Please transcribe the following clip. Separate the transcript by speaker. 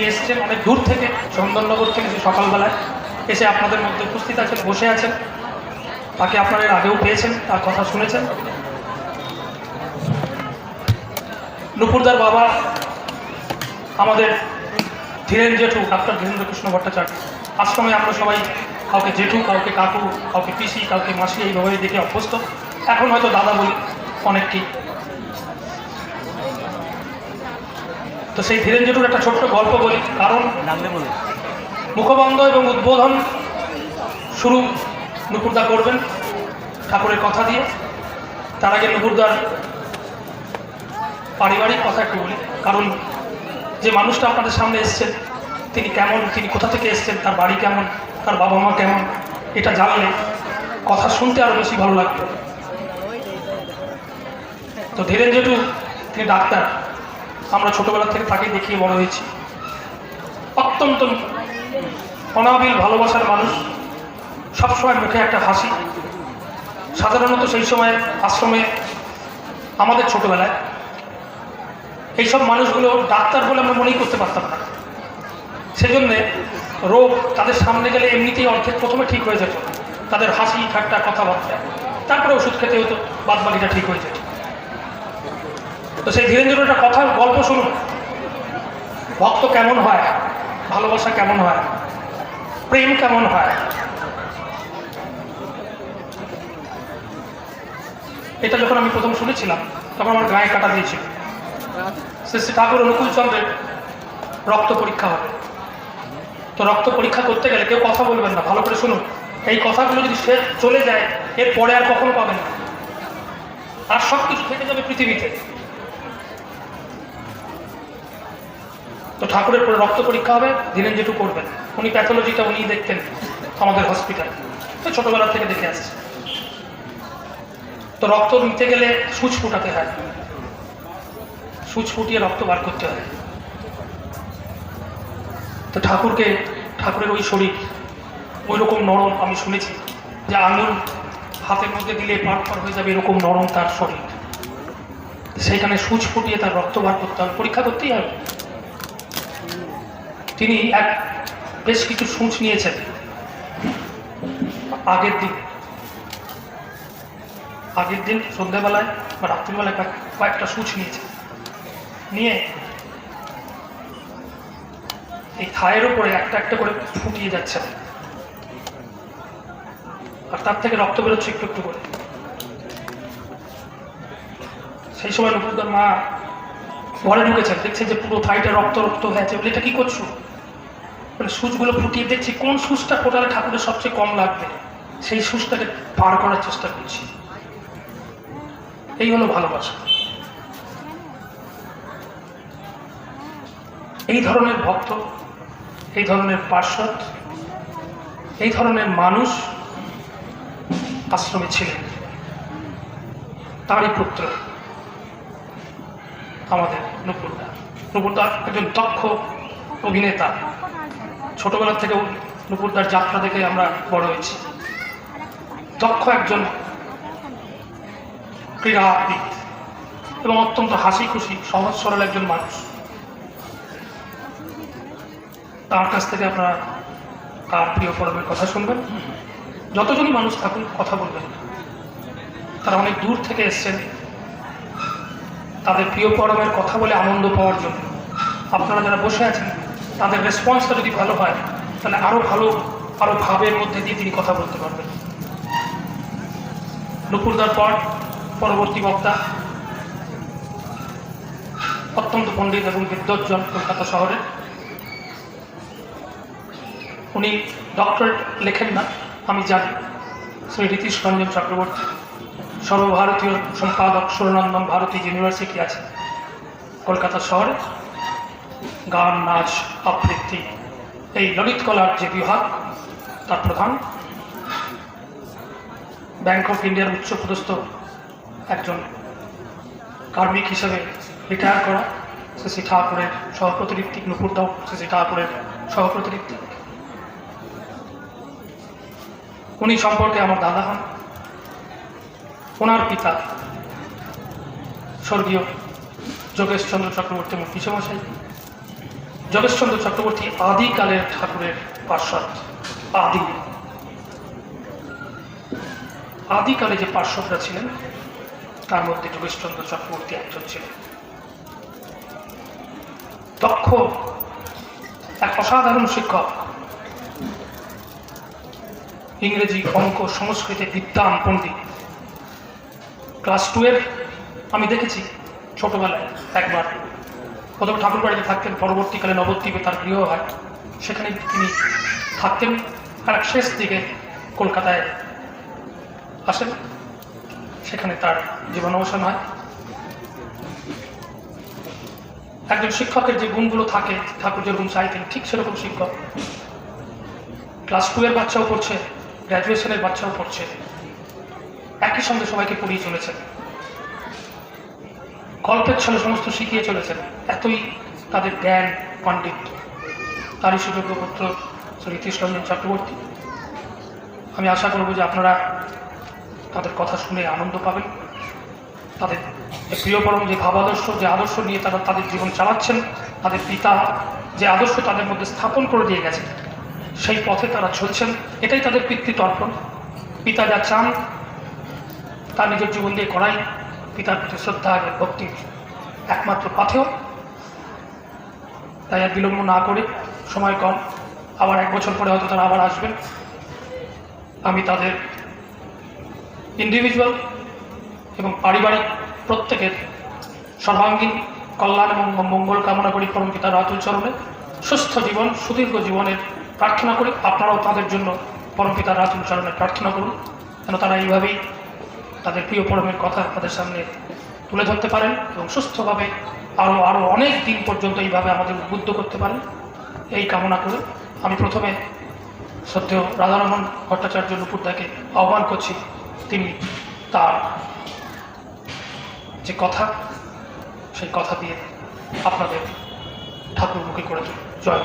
Speaker 1: তিনি এসেছেন, অনেক দূর থেকে চন্দননগর থেকে সকালবেলায় এসে আপনাদের মধ্যে উপস্থিত আছেন, বসে আছেন। তাকে আপনারা আগেও পেয়েছেন, তার কথা শুনেছেন। নুপুরদার বাবা আমাদের ধীরেন জেঠু, ডাক্তার ধীরেন্দ্র কৃষ্ণ ভট্টাচার্য। আশ্রমে আমরা সবাই কাউকে জেঠু, কাউকে কাকু, কাউকে পিসি, কাউকে মাসি, এইভাবেই দেখে অভ্যস্ত। এখন হয়তো দাদা বলি, অনেককেই। তো সেই ধীরেন জেঠুর একটা ছোট্ট গল্প বলি। কারণ মুখবন্ধ এবং উদ্বোধন শুরু নুপুরদা করবেন ঠাকুরের কথা দিয়ে। তার আগে নুপুরদার পারিবারিক কথা একটু বলি। কারণ যে মানুষটা আপনাদের সামনে এসছেন, তিনি কেমন, তিনি কোথা থেকে এসছেন, তার বাড়ি কেমন, তার বাবা মা কেমন, এটা জানলে কথা শুনতে আরও বেশি ভালো লাগবে। তো ধীরেন জেঠু, তিনি ডাক্তার। আমরা ছোটবেলা থেকে তাকে দেখিয়ে বড় হয়েছি। অত্যন্ত অনাবিল ভালোবাসার মানুষ। সবসময় মুখে একটা হাসি। সাধারণত সেই সময় আশ্রমে আমাদের ছোটবেলায়। এইসব মানুষগুলো ডাক্তার বলে আমরা মনেই করতে পারতাম না। সেজন্যে রোগ তাদের সামনে গেলে এমনিতেই অর্ধেক প্রথমে ঠিক হয়ে যেত। তাদের হাসি, ঠাট্টা, কথাবার্তা। তারপরে ওষুধ খেতে হতো বাদ বাকিটা ঠিক হয়ে যেত। তো সেই ধীরেন্দ্র একটা কথা গল্প শুনুন। ভক্ত কেমন হয়? ভালোবাসা কেমন হয়? প্রেম কেমন হয়? এটা যখন আমি প্রথম শুনেছিলাম, তখন আমার গায়ে কাটা দিয়েছিল। শ্রী ঠাকুর অনুকূল চন্দ্রের রক্ত পরীক্ষা হবে। তো রক্ত পরীক্ষা করতে গেলে কেউ কথা বলবেন না, ভালো করে শুনুন। এই কথাগুলো যদি সে চলে যায়, এর পরে আর কখনো পাবেন না। আর সব কিছু থেকে যাবে পৃথিবীতে। তো ঠাকুরের পরে রক্ত পরীক্ষা হবে ধীরেন জেঠু করবেন। উনি প্যাথোলজিটা উনি দেখতেন আমাদের হসপিটালে। তো ছোটবেলা থেকে দেখে আসছে। তো রক্ত নিতে গেলে সুচ ফুটাতে হয়। সুচ ফুটিয়ে রক্ত বার করতে হয়। তো ঠাকুরকে, ঠাকুরের ওই শরীর, ওই রকম নরম আমি শুনেছি যে আঙুল হাতের মধ্যে দিলে পার পার হয়ে যাবে এরকম নরম তার শরীর। সেইখানে সুচ ফুটিয়ে তার রক্ত বার করতে হবে। পরীক্ষা করতেই হবে। তিনি এক বেশ কিছু সূচ নিয়েছেন আগের দিন। আগের দিন সন্ধ্যাবেলায় বা রাত্রিবেলায় কয়েকটা সূচ নিয়েছে নিয়ে এই থায়ের উপরে একটা একটা করে ফুটিয়ে যাচ্ছে আর তার থেকে রক্ত বেরোচ্ছে একটু একটু করে। সেই সময় নপুরদার মা ঘরে ঢুকেছেন। দেখছে যে পুরো থাইটা রক্ত রক্ত হয়েছে বলে, এটা কি করছ? মানে সুচগুলো ফুটিয়ে দেখছি, কোন সুচটা ফোটালে ঠাকুরের সবচেয়ে কম লাগবে? সেই সুচটাকে পার করার চেষ্টা করছি। এই হলো ভালোবাসা। এই ধরনের ভক্ত, এই ধরনের পার্শ্বদ, এই ধরনের মানুষ আশ্রমে ছিলেন। তারই পুত্র আমাদের নুপুরদা নুপুরদা একজন দক্ষ অভিনেতা। ছোটবেলা থেকে নুপুরদার যাত্রা দেখে আমরা বড় হয়েছি। দক্ষ একজন ক্রীড়াবিদ এবং অত্যন্ত হাসি খুশি সহজ সরল একজন মানুষ। তার কাছ থেকে আপনারা তার প্রিয় পরমের কথা শুনবেন। যতজনই মানুষ থাকুন কথা বলবেন তারা অনেক দূর থেকে এসছেন। তাদের প্রিয় পরমের কথা বলে আনন্দ পাওয়ার জন্য। আপনারা যারা বসে আছেন তাদের রেসপন্সটা যদি ভালো হয়, তাহলে আরও ভালো আরও ভাবের মধ্যে দিয়ে তিনি কথা বলতে পারবেন। নুপুরদার পর পরবর্তী বক্তা অত্যন্ত পণ্ডিত এবং বিদ্বজ্জন কলকাতা শহরে। উনি ডক্টরেট লেখেন না, আমি জানি। শ্রী রীতিশ রঞ্জন চক্রবর্তী, সর্বভারতীয় সম্পাদক সুরনন্দন ভারতী ইউনিভার্সিটি আছে কলকাতা শহরে। গান, নাচ, আবৃত্তি, এই ললিত কলার যে বিভাগ, তার প্রধান ব্যাংক অফ ইন্ডিয়ার উচ্চপদস্থ একজন কার্মিক হিসেবে রিটায়ার করা শ্রী ঠাকুরের সহপ্রতিনিধি নুপুরদাও শ্রী ঠাকুরের সহপ্রতিনিধি। উনি সম্পর্কে আমার দাদা হন। ওনার পিতা স্বর্গীয় যোগেশচন্দ্র চক্রবর্তী, আমার পিছমশাই যোগেশচন্দ্র চক্রবর্তী আদিকালের ঠাকুরের পার্শ্বদ। আদি। আদিকালে যে পার্শ্বদরা ছিলেন, তার মধ্যে যোগেশচন্দ্র চক্রবর্তী একজন ছিলেন। দক্ষ, এক অসাধারণ শিক্ষক। ইংরেজি অঙ্ক, সংস্কৃতে বিদ্যান পণ্ডিত। ক্লাস টুয়ের আমি দেখেছি ছোটবেলায় একবার। প্রথমে ঠাকুর বাড়িতে থাকতেন, পরবর্তীকালে নবদ্বীপে তার গৃহ হয়। সেখানে তিনি থাকতেন। আর শেষ দিকে কলকাতায় আসেন। সেখানে তার জীবন জীবনাবসান হয়। একজন শিক্ষকের যে গুণগুলো থাকে, ঠাকুর যেরকম চাইতেন, ঠিক সেরকম শিক্ষক। ক্লাস টু এর বাচ্চাও পড়ছে, গ্র্যাজুয়েশনের বাচ্চাও পড়ছে। একই সঙ্গে সবাইকে পড়িয়ে চলেছেন। গল্পের ছলে সমস্ত শিখিয়ে চলেছেন এতই তাদের জ্ঞান পণ্ডিত তারই সুযোগ্য পুত্র শ্রী রঞ্জন চক্রবর্তী। আমি আশা করব যে আপনারা তাদের কথা শুনে আনন্দ পাবেন। তাদের যে প্রিয়পরম, যে ভাবাদর্শ, যে আদর্শ নিয়ে তারা তাদের জীবন চালাচ্ছেন, তাদের পিতা যে আদর্শ তাদের মধ্যে স্থাপন করে দিয়ে গেছেন, সেই পথে তারা চলছেন। এটাই তাদের পিতৃতর্পণ। পিতা যা চান তা নিজের জীবন দিয়ে করাই। পিতার প্রতি শ্রদ্ধা এবং ভক্তির একমাত্র পাথেও তাই আর বিলম্ব না করে, সময় কম। আবার এক বছর পরে হয়তো তারা আবার আসবেন। আমি তাদের ইন্ডিভিজুয়াল এবং পারিবারিক প্রত্যেকের সর্বাঙ্গীন কল্যাণ এবং মঙ্গল কামনা করি। পরম পিতার রাতুল চরণে সুস্থ জীবন, সুদীর্ঘ জীবনের প্রার্থনা করি। আপনারাও তাদের জন্য পরম পিতার রাতুল চরণে প্রার্থনা করুন। যেন তারা এইভাবেই তাদের প্রিয় পরমের কথা তাদের সামনে তুলে ধরতে পারেন এবং সুস্থভাবে আরও আরও অনেক দিন পর্যন্ত এইভাবে আমাদের উদ্বুদ্ধ করতে পারেন এই কামনা করে আমি প্রথমে শ্রদ্ধেয় রাধারমন ভট্টাচার্য নুপুরদাকে আহ্বান করছি, তিনি তার যে কথা, সেই কথা দিয়ে আপনাদের ঠাকুরমুখী করে তুলুন জয়।